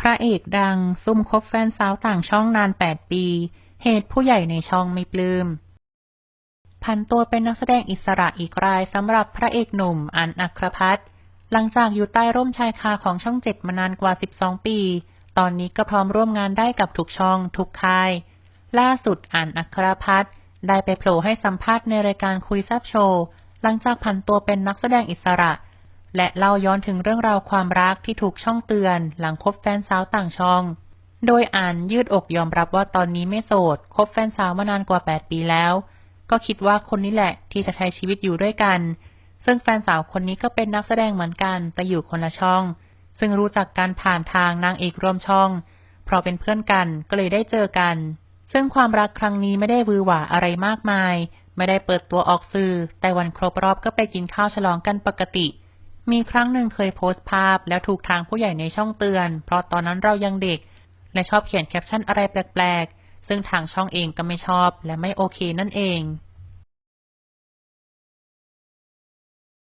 พระเอกดัง ซุ่มคบแฟนสาวต่างช่องนาน8ปี เหตุผู้ใหญ่ในช่องไม่ปลืม้มพันตัวเป็นนักแสดงอิสระอีกรายสำหรับพระเอกหนุ่มอันอัครพัฒน์หลังจากอยู่ใต้ร่มชายคาของช่องเจ็ดมานานกว่า 12 ปี ตอนนี้ก็พร้อมร่วมงานได้กับทุกช่อง ทุกค่าย ล่าสุดอันอัครพัฒน์ได้ไปโผล่ให้สัมภาษณ์ในรายการคุยแซบโชว์ หลังจากผันตัวเป็นนักแสดงอิสระ และเล่าย้อนถึงเรื่องราวความรักที่ถูกช่องเตือน หลังคบแฟนสาวต่างช่อง โดยอ่านยืดอกยอมรับว่าตอนนี้ไม่โสด คบแฟนสาวมานานกว่า 8 ปีแล้ว ก็คิดว่าคนนี้แหละที่จะใช้ชีวิตอยู่ด้วยกัน ซึ่งแฟนสาวคนนี้ก็เป็นนักแสดงเหมือนกัน แต่อยู่คนละช่อง ซึ่งรู้จักกันผ่านทางนางเอกร่วมช่อง เพราะเป็นเพื่อนกันก็เลยได้เจอกัน ซึ่งความรักครั้งนี้ไม่ได้วือหวาอะไรมากมาย ไม่ได้เปิดตัวออกสื่อ แต่วันครบรอบก็ไปกินข้าวฉลองกันปกติ มีครั้งหนึ่งเคยโพสต์ภาพ แล้วถูกทางผู้ใหญ่ในช่องเตือน เพราะตอนนั้นเรายังเด็ก และชอบเขียนแคปชั่นอะไรแปลกๆ ซึ่งทางช่องเองก็ไม่ชอบและไม่โอเคนั่นเอง